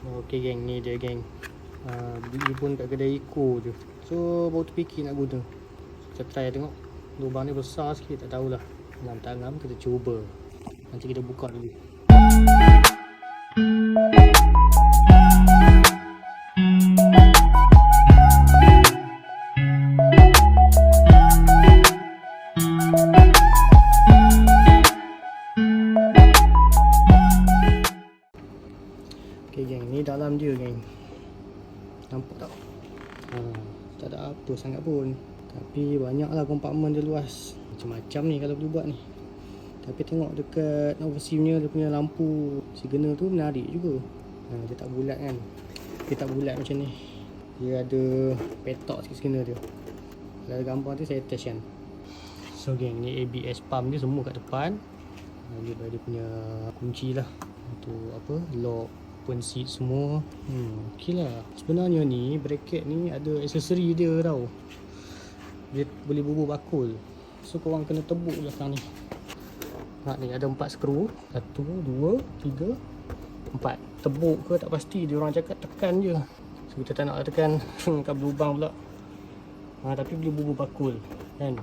Okay geng, ni dia geng. Uh, beli pun kat kedai Eco je. So baru terfikir nak guna. Kita try tengok. Lubang ni besar sikit, tak tahulah. Tak ngam, kita cuba. Nanti kita buka dulu. Okay geng, ni dalam dia geng. Nampak tak? Ha, tak ada apa sangat pun. Tapi banyaklah kompartmen dia luas. Macam-macam ni kalau boleh buat ni. Tapi tengok dekat overseas dia punya lampu signal tu menarik juga. Ha, dia tak bulat kan. Dia tak bulat macam ni. Dia ada petok sikit signal dia. Kalau ada gambar tu saya attach kan. So geng, ni ABS pump dia semua kat depan. Ha, Dia ada punya kunci lah. Untuk apa? Lock open seat semua. Hmm, ok lah. Sebenarnya ni bracket ni ada aksesori dia tau. Dia boleh bubur bakul. So korang kena tebuk belakang ni. Nak ni ada empat skru. Satu, dua, tiga, empat. Tebuk ke? Tak pasti. Dia orang cakap tekan je. So kita tak nak tekan. Hmm, kat lubang pula. Ha, Tapi boleh bubur bakul kan?